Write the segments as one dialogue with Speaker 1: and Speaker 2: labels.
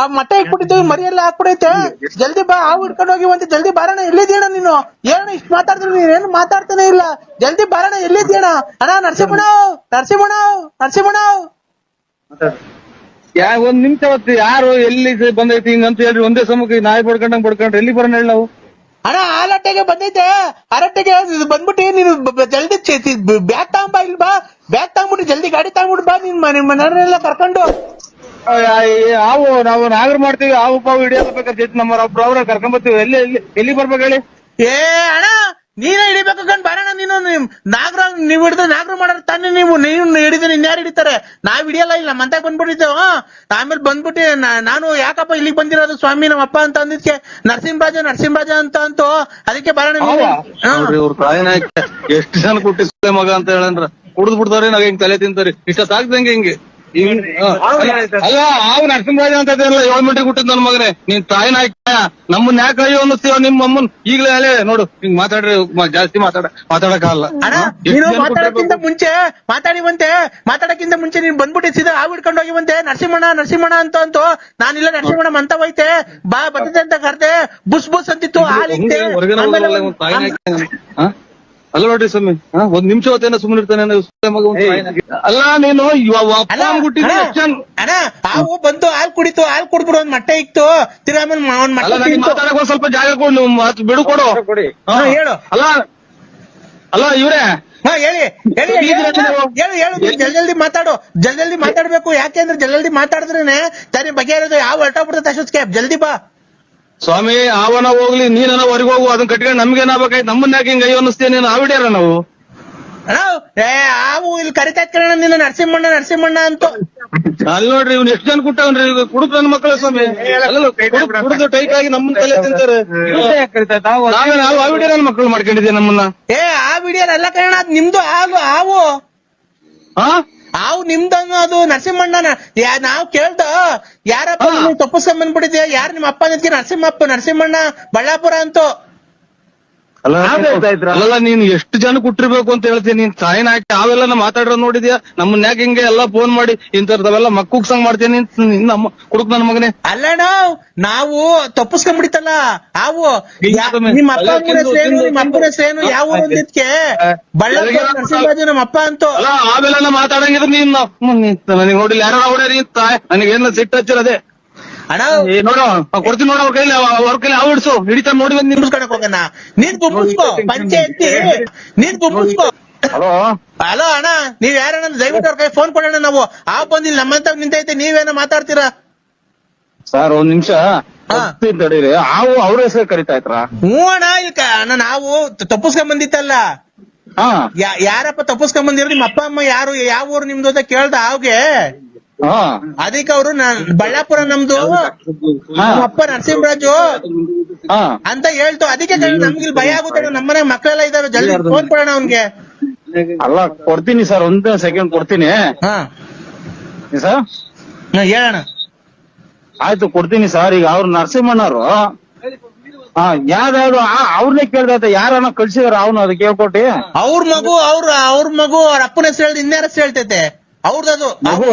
Speaker 1: ಆ ಮಟ್ಟ ಇಟ್ಬಿಟ್ಟಿದ್ದು ಮರಿ ಎಲ್ಲ ಹಾಕ್ಬಿಡೈತೆ. ಜಲ್ದಿ ಬಾ ಹಾವು ಹಿಡ್ಕೊಂಡು ಹೋಗಿ ಒಂದು ಜಲ್ದಿ ಬಾರಣ ಎಲ್ಲಿದ್ದೀಣ ನೀನು? ಏನು ಇಷ್ಟ ಮಾತಾಡ್ತೀನಿ ನೀನ್? ಏನು ಮಾತಾಡ್ತಾನೆ ಇಲ್ಲ. ಜಲ್ದಿ ಬಾರಣ ಎಲ್ಲಿದ್ದೀಣ ಅಣ್ಣ ನರಸಿಂಹಣ್ಣ ನರಸಿಂಹಣ್ಣ ನರಸಿಂಹಣ್ಣ
Speaker 2: ಯಾ ಒಂದ್ ನಿಮಿಷ ಹೊತ್ತು ಯಾರು ಎಲ್ಲಿ ಬಂದೈತಿ ಹಿಂಗಂತ ಅಂತ ಹೇಳ್ರಿ. ಒಂದೇ ಸಮಕ್ಕೆ ನಾಯಿ ಬಡ್ಕೊಂಡಂಗ್ ಬಡ್ಕೊಂಡ್ರೆ ಎಲ್ಲಿ ಬರೋಣ ಹೇಳಿ ನಾವು?
Speaker 1: ಅಣ್ಣ ಆಲಟ್ಟೆಗೆ ಬಂದೈತೆ. ಅರಟ್ಟೆಗೆ ಬಂದ್ಬಿಟ್ಟು ನೀನು ಜಲ್ದಿ ಬ್ಯಾಗ್ ತಗೊಂಬಾ ಇಲ್ಲಿ ಬಾ. ಬ್ಯಾಗ್ ತಗೊಂಬಿಟ್ಟು ಜಲ್ದಿ ಗಾಡಿ ತಗೊಂಬಿಟ್ಟು ಬಾ ನಿನ್ ಮನೆ ಮನೆಯವರೆಲ್ಲ ಕರ್ಕೊಂಡು.
Speaker 2: ಹಾವು ನಾವು ನಾಗರ್ ಮಾಡ್ತೀವಿ ಹಾವು ಪಾವು ಹಿಡಿಯಬೇಕಂತ ನಮ್ಮ ಒಬ್ರು ಅವ್ರ ಕರ್ಕೊಂಡ್ ಬರ್ತೀವಿ. ಎಲ್ಲಿ ಎಲ್ಲಿ ಎಲ್ಲಿ ಬರ್ಬೇಕು ಹೇಳಿ?
Speaker 1: ಏ ಅಣ್ಣ ನೀನೇ ಹಿಡಿಬೇಕು ಕಣ್. ಬಾರಣ್ಣ ನೀನು ನಿಮ್ ನಾಗರ ನೀವ್ ಹಿಡಿದ್ರೆ ನಾಗರ ಮಾಡ್ರೆ ತಾನೇ ನೀವು. ನೀವು ಹಿಡಿದ್ರೆ ಯಾರು ಹಿಡಿತಾರೆ? ನಾವ್ ಹಿಡಿಯಲ್ಲ ಇಲ್ಲ ಮಂತ ಬಂದ್ಬಿಟ್ಟಿದ್ದೇವ ಆಮೇಲೆ ಬಂದ್ಬಿಟ್ಟು ನಾ- ನಾನು ಯಾಕಪ್ಪ ಇಲ್ಲಿಗೆ ಬಂದಿರೋದು? ಸ್ವಾಮಿ ನಮ್ಮ ಅಪ್ಪ ಅಂತ ಅಂದಿದ್ಕೆ ನರಸಿಂಹರಾಜ ನರಸಿಂಹರಾಜ ಅಂತ ಅಂತೂ. ಅದಕ್ಕೆ
Speaker 2: ಬರೋಣ ಇವ್ರ ತಾಯಿನ ಎಷ್ಟು ಜನ ಕೊಟ್ಟಿ ಮಗ ಅಂತ ಹೇಳಂದ್ರ ಕುಡ್ದು ಬಿಡ್ತಾರೆ ನಾವ್ ಹೆಂಗ್ ತಲೆ ತಿಂತಾರೆ? ಸಾಕ್ದಂಗೆ ಹಿಂಗೆ. ಅಲ್ಲ ಅವ್ ನರಸಿಂಹರಾಜ ಅಂತ ಇದೆಯಲ್ಲ ಏಳು ಮಂಟಿ ಹುಟ್ಟಿದ್ ನನ್ ಮಗನೇ ನೀನ್ ತಾಯಿನ ನಮ್ಮನ್ನ ಯಾಕ ಅಯ್ಯೋ ಅನ್ನಿಸ್ತೀವ ನಿಮ್ಮ ಅಮ್ಮನ್ ಈಗ್ಲೇ ಅಲ್ಲೇ ನೋಡು ಹಿಂಗ್ ಮಾತಾಡ್ರಿ ಜಾಸ್ತಿ ಮಾತಾಡ ಮಾತಾಡಕ್ಕಾಗಲ್ಲ
Speaker 1: ನೀನು ಮಾತಾಡಕ್ಕಿಂತ
Speaker 2: ಮುಂಚೆ
Speaker 1: ಮುಂಚೆ ಮಾತಾಡಿವಂತೆ ಮಾತಾಡಕ್ಕಿಂತ ಮುಂಚೆ ನೀನ್ ಬಂದ್ಬಿಟ್ಟು ಸೀದಾ ಹಾವು ಹೋಗಿ ಬಂತೆ ನರಸಿಂಹಣ್ಣ ನರಸಿಂಹಣ್ಣ ಅಂತ ಅಂತೂ ನಾನಿಲ್ಲ ನರಸಿಂಹಣ್ಣ ಅಂತ ಹೋಯ್ತೆ ಬಾ ಬರ್ತದೆ ಅಂತ ಕರ್ದೆ ಬುಸ್ ಬುಸ್ ಅಂತಿತ್ತು ಹಾಲಿತ್ತೆ
Speaker 2: ಅಲ್ಲ ನೋಡ್ರಿ ಸ್ವಾಮಿ ಹಾ? ಒಂದ್ ನಿಮಿಷ ಹೊತ್ತೇನ ಸುಮ್ಮನೆ ಇರ್ತಾನೆ ಮಗ ಒಂದ್. ಅಲ್ಲ ನೀನು
Speaker 1: ಅಲ್ಲ
Speaker 2: ಹುಟ್ಟಿದ್ರೆ
Speaker 1: ಅಣ್ಣ, ಅಣ್ಣ ಬಂತು ಹಾಲ್ ಕುಡಿತು ಹಾಲ್ ಕುಡ್ಬಿಡು ಒಂದ್ ಮಟ್ಟೆ ಇತ್ತು ತಿರ್ಗಾ ಆಮೇಲೆ ಮ- ಒಂದ್
Speaker 2: ಅಲ್ಲ
Speaker 1: ಮೊಟ್ಟೆ
Speaker 2: ನನಗೆ
Speaker 1: ತಿಂತು.
Speaker 2: ಮಾತಾಡಕ್ ಒಂದ್ ಸ್ವಲ್ಪ ಜಾಗ ಕೊಡು ನೀವು ಮಾತು ಬಿಡು ಕೊಡು ಹಾ.
Speaker 1: ಹಾ, ಹೇಳು.
Speaker 2: ಅಲ್ಲ ಅಲ್ಲ ಇವ್ರೆ
Speaker 1: ಹಾ ಹೇಳಿ ಹೇಳಿ ಹೇಳು,
Speaker 2: ನೀವು-
Speaker 1: ಹೇಳು ಹೇಳು ನೀನ್ ಜಲ್ದಿ ಜಲ್ದಿ ಮಾತಾಡು ಜಲ್ದಿ ಜಲ್ದಿ ಮಾತಾಡ್ಬೇಕು ಯಾಕೆಂದ್ರೆ ಜಲ್ದಿ ಜಲ್ದಿ ಮಾತಾಡಿದ್ರೇನೆ ತಾನೇ ಇರೋದು ಯಾವ ಹೊರಟೋಗ್ಬಿಡುತ್ತೆ ಅಷ್ಟೊತ್ತಿಗೆ ಜಲ್ದಿ ಬಾ
Speaker 2: ಸ್ವಾಮಿ ಅವನ ಹೋಗ್ಲಿ ನೀನ ಹೊರಗೆ ಹೋಗು ಅದನ್ನ ಕಟ್ಕೊಂಡು ನಮ್ಗೇನಾಗ್ಬೇಕಾಯ್ತು ನಮ್ಮನ್ನ ಯಾಕೆ ಹಿಂಗ ಅಯ್ಯೋ ಅನ್ನಿಸ್ತೇನೆ ನೀನು? ಆವಿಡ್ಯಾರ ನಾವು?
Speaker 1: ಅಣ್ಣ ಏ ಹಾವು ಇಲ್ಲಿ ಕರಿತಾ ಕಣ ನಿನ್ನ ನರಸಿಂಹಣ್ಣ ನರಸಿಂಹಣ್ಣ ಅಂತ.
Speaker 2: ಅಲ್ಲಿ ನೋಡ್ರಿ ಇವ್ನು ಎಷ್ಟು ಜನ ಕುಟ್ಟವನ್ರಿ ಕುಡುಕ್ ನನ್ನ ಮಕ್ಕಳ ಸ್ವಾಮಿ. ಕುಡಿದು ಕುಡ್ದು ಟೈಟ್ ಆಗಿ ನಮ್ಮನ್ನ ತಲೆ ತಿಂತಾರೆ. ನಾವೇ ನಾವು ಆವಿಡ್ಯಾರ ನನ್ನ ಮಕ್ಕಳು ಮಾಡ್ಕೊಂಡಿದ್ದೀವಿ ನಮ್ಮನ್ನ.
Speaker 1: ಏ ಆ ವಿಡಿಯೋ ಎಲ್ಲ ಕಣ ಅದ್ ನಿಮ್ದು ಹಾಲು ಹಾವು
Speaker 2: ಹಾ
Speaker 1: ಹಾವು ನಿಮ್ದ ಅದು ನರಸಿಂಹಣ್ಣನ. ನಾವ್ ಕೇಳ್ದ ಯಾರಪ್ಪ ತಪ್ಪಿಸ್ಕೊಂಡ್ ಬಂದ್ಬಿಟ್ಟಿದ್ಯಾ ಯಾರು ನಿಮ್ಮ ಅಪ್ಪ ನಿಂತ್ಕೆ ನರಸಿಂಹಪ್ಪ ನರಸಿಂಹಣ್ಣ ಬಳ್ಳಾಪುರ ಅಂತೂ.
Speaker 2: ಅಲ್ಲ ನೀನ್ ನೀನು ಎಷ್ಟು ಜನ ಕುಟ್ಟಿರ್ಬೇಕು ಅಂತ ಹೇಳ್ತೀನಿ ನೀನ್ ಸಾಯಿನ ಹಾಕಿ ಅವೆಲ್ಲ ಮಾತಾಡ್ರ ನೋಡಿದ್ಯಾ? ನಮ್ಮನ್ನ ಯಾಕೆ ಹಿಂಗೆ ಎಲ್ಲ ಫೋನ್ ಮಾಡಿ ಇಂತರ್ದವೆಲ್ಲ ಮಕ್ಕುಗ್ ಸಂಗ್ ಮಾಡ್ತೀನಿ ಅಮ್ಮ ಕುಡುಕ್ ನನ್ ಮಗನೇ.
Speaker 1: ಅಲ್ಲಣ್ಣ ನಾವು ತಪ್ಪಿಸ್ಕೊಂಡ್ಬಿಡಿತಲ್ಲ
Speaker 2: ಸ್ವಾಮಿ,
Speaker 1: ನಿಮ್ಮ ಅಪ್ಪ
Speaker 2: ತಿಂದು-
Speaker 1: ನಿಮ್ಮ ಅಪ್ಪನ ಹೆಸರೇನು ಯಾವ ಊರು ಅಂದಿದ್ಕೆ ಬಳ್ಳಾಪುರ ನರಸಿಂಹರಾಜು ನಮ್ಮ ಅಪ್ಪ ಅಂತೂ.
Speaker 2: ಅಲ್ಲ ಆಮೇಲೆಲ್ಲ ಮಾತಾಡಂಗಿದ್ರೆ ನೀನ್ ನನಗೆ ನೋಡಿಲ್ಲ. ಯಾರು ಹೊಡ್ಯಾರಿ ತಾಯ್ ನನಗೇನ ಸಿಟ್ಟು ಹಚ್ಚಿರದೆ?
Speaker 1: ಅಣ್ಣ
Speaker 2: ನೋಡು ಆ ಕೊಡ್ತೀನಿ ನೋಡು ಅವ್ರ ಕೈಲಿ ಅವ- ಅವ್ರ ಕೈಲಿ ಅವ್ ಹಿಡ್ಸು. ಹಿಡಿತಾ ನೋಡಿ ಬಂದ್ ನೀನು
Speaker 1: ನಿಂತ್ಕೊಳಕ್ ಹೋಗೋಣ ನೀನ್ ಗುಬ್ಬಿಸ್ಕೋ ಪಂಚಾಯತಿ ನೀನ್ ಗುಬ್ಬಿಸ್ಕೋ
Speaker 2: ಹಲೋ?
Speaker 1: ಹಲೋ ಅಣ್ಣ ನೀವ್ ಯಾರಣ್ಣ? ದಯವಿಟ್ಟು ಅವ್ರ ಕೈ ಫೋನ್ ಕೊಡೋಣ ನಾವು. ಆ ಬಂದಿಲ್ಲ ನಮ್ಮಂತ ನಿಂತೈತೆ ನೀವೇನೋ ಮಾತಾಡ್ತೀರಾ?
Speaker 2: ಸರ್ ಒಂದ್ ನಿಮಿಷ. ತಡೀರಿ. ಹಾವು ಅವ್ರ ಹೆಸರು ಕರಿತಾ ಇತ್ರ
Speaker 1: ಹ್ಞೂ ಅಣ್ಣ ಈಗ ಅಣ್ಣ ನಾವು ತಪ್ಪಿಸ್ಕೊಂಡ್ ಬಂದಿತ್ತಲ್ಲ.
Speaker 2: ಹಾ.
Speaker 1: ಯಾರಪ್ಪ ತಪ್ಪಿಸ್ಕೊಂಡ್ ಬಂದಿರೋ ನಿಮ್ಮ ಅಪ್ಪ ಅಮ್ಮ ಯಾರು? ಯಾವ ಊರು ನಿಮ್ದು ಅಂತ ಕೇಳ್ದ ಅವ್ಗೆ ಅದಕ್ಕೆ ಅವರು ಬಳ್ಳಾಪುರ ನಮ್ದು ನಮ್ಮ ಅಪ್ಪ ನರಸಿಂಹರಾಜು. ಅಂತ ಹೇಳ್ತು. ಅದಕ್ಕೆ ನಮ್ಗೆ ಭಯ ಆಗುತ್ತೆ ನಮ್ಮನೆ ಮಕ್ಕಳೆಲ್ಲ ಇದಾವೆ. ಜಲ್ದಿ ಫೋನ್ ಕೊಡೋಣ ಅವ್ನ್ಗೆ.
Speaker 2: ಅಲ್ಲ ಕೊಡ್ತೀನಿ ಸರ್. ಒಂದ್ ಸೆಕೆಂಡ್ ಕೊಡ್ತೀನಿ. ಸರ್?
Speaker 1: ಹೇಳೋಣ
Speaker 2: ಆಯ್ತು ಕೊಡ್ತೀನಿ ಸರ್. ಈಗ ಅವ್ರು ನರಸಿಂಹಣ್ಣವ್ರು. ಹಾ ಯಾವ್ದಾವ್ದು ಅವ್ರನ್ನೇ ಕೇಳ್ದೈತೆ ಯಾರನ್ನ ಕಳ್ಸಿದಾರ ಅವನು ಅದಕ್ಕೆ ಹೇಳ್ಕೊಟ್ಟಿ
Speaker 1: ಅವ್ರ ಮಗು ಅವ್ರ ಅವ್ರ ಮಗು ಅವ್ರ ಅಪ್ಪನ ಹೆಸರು ಹೇಳ್ದ ಇನ್ಯಾರ ಹೆಸರು ಹೇಳ್ತೈತೆ? ಅವ್ರದ್ದು.
Speaker 2: ಮಗು?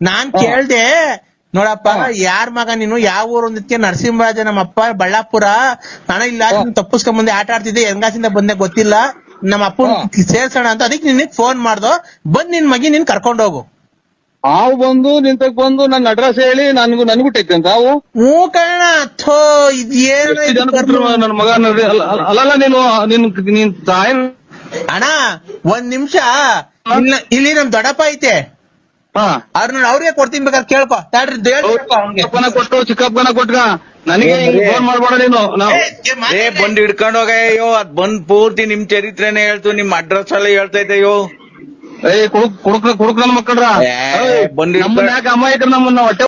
Speaker 1: ನಾನ್ ಕೇಳ್ದೆ ನೋಡಪ್ಪ ಯಾರ್ ಮಗ ನೀನು? ಯಾವ ಊರು ಅಂದಿದ್ಕೆ ನರಸಿಂಹರಾಜ ನಮ್ಮ ಅಪ್ಪ ಬಳ್ಳಾಪುರ. ನಾನು ಇಲ್ಲ ತಪ್ಪಿಸ್ಕೊಂಡ್ ಬಂದೆ ಆಟ ಆಡ್ತಿದ್ದೆ ಹೆಂಗಾಸಿಂದ ಬಂದೆ ಗೊತ್ತಿಲ್ಲ. ನಮ್ಮ ಅಪ್ಪನ್ ಸೇರ್ಸೋಣ ಅಂತ. ಅದಕ್ಕೆ ನಿನ್ನ ಫೋನ್ ಮಾಡ್ದೋ. ಬಂದ್ ನಿನ್ ಮಗಿ ನಿನ್ ಕರ್ಕೊಂಡ್ ಹೋಗು.
Speaker 2: ಹಾವು ಬಂದು ನಿಂತಕ್ ಬಂದು ನನ್ನ ಅಡ್ರೆಸ್ ಹೇಳಿ ನನ್ಗೂ ನನ್ ಟೈತೆ ಅಂತ. ಹಾವು?
Speaker 1: ಹ್ಞೂ ಕಣ ಥೋ ಇದೇನ
Speaker 2: ನನ್ನ ಮಗ ಅಲ್ಲಲ್ಲ ನೀನು ನಿನ್ ನೀನ್ ತಾಯಿ
Speaker 1: ಅಣ್ಣ ಒಂದ್ ನಿಮಿಷ. ಇಲ್ಲಿ ನಮ್ ದೊಡ್ಡಪ್ಪ ಐತೆ.
Speaker 2: ಹಾ.
Speaker 1: ಅವ್ರ ನೋಡಿ ಅವ್ರಿಗೆ ಕೊಡ್ತೀನಿ ಬೇಕಾದ್ರೆ ಕೇಳ್ಕೊ. ತಾಡ್ರಿ ಅವ್ನ್ಗೆ.
Speaker 2: ಚಿಕ್ಕಪ್ಪನ ಕೊಟ್ಟು ಚಿಕ್ಕಪ್ಪನ ಕೊಟ್ಗ ನನಗೆ ಫೋನ್ ಮಾಡ್ಬೇಡ ನೀನು. ನಾವು
Speaker 1: ಏ, ಏ,
Speaker 3: ಏ. ಬಂದ್ ಹಿಡ್ಕೊಂಡ್ ಹೋಗಯ್ಯೋ ಅದ್ ಬಂದ್ ಪೂರ್ತಿ ನಿಮ್ ಚರಿತ್ರೆನೇ ಹೇಳ್ತು ನಿಮ್ ಅಡ್ರೆಸ್ ಎಲ್ಲ ಹೇಳ್ತೈತೆ
Speaker 2: ಏ ಕುಡುಕ್ ಕುಡುಕ್ ಕುಡುಕ್ ಮಕ್ಕಳ್ರ?
Speaker 3: ಏ,
Speaker 2: ನಮ್ಮನ್ನ ಯಾಕೆ ಅಮಾಯಕರು ನಮ್ಮನ್ನ ಹೊಟ್ಟೆ